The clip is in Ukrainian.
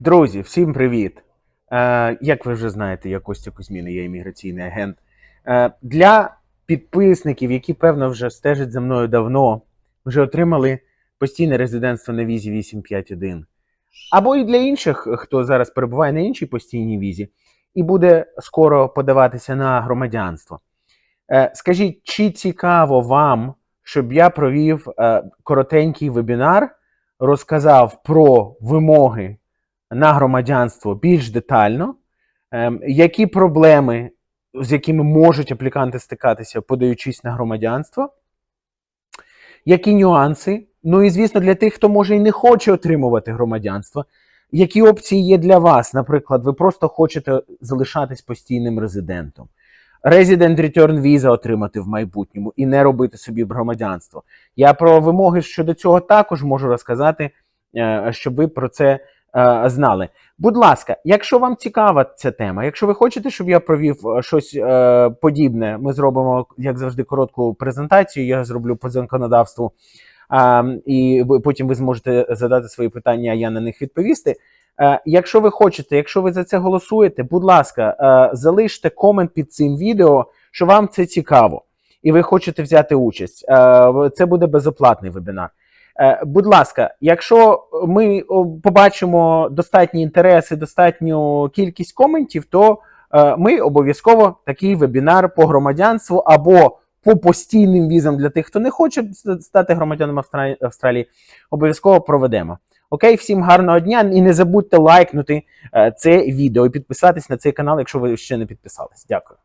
Друзі, всім привіт! Е, як ви вже знаєте, я Костя Кузьмін, я імміграційний агент. Е, для підписників, які, певно, вже стежать за мною давно, вже отримали постійне резидентство на візі 851. Або і для інших, хто зараз перебуває на іншій постійній візі, і буде скоро подаватися на громадянство. Е, скажіть, чи цікаво вам, щоб я провів е, коротенький вебінар, розказав про вимоги на громадянство більш детально, ем, які проблеми, з якими можуть апліканти стикатися, подаючись на громадянство, які нюанси. Ну і звісно, для тих, хто може і не хоче отримувати громадянство, які опції є для вас? Наприклад, ви просто хочете залишатись постійним резидентом. Resident Return Visa отримати в майбутньому і не робити собі громадянство. Я про вимоги щодо цього також можу розказати, е, щоб ви про це е, знали. Будь ласка, якщо вам цікава ця тема, якщо ви хочете, щоб я провів е, щось е, подібне, ми зробимо, як завжди, коротку презентацію. Я зроблю по законодавству, а, і потім ви зможете задати свої питання, а я на них відповісти. Е, Якщо ви хочете, якщо ви за це голосуєте, будь ласка, е, залиште комент під цим відео, що вам це цікаво, і ви хочете взяти участь. Е, Це буде безоплатний вебінар. Е, Будь ласка, якщо ми побачимо достатній інтерес і достатню кількість коментів, то е, ми обов'язково такий вебінар по громадянству або по постійним візам для тих, хто не хоче стати Австралії, Австралії, обов'язково проведемо. Окей, всім гарного дня і не забудьте лайкнути е, це відео і підписатись на цей канал, якщо ви ще не підписались. Дякую.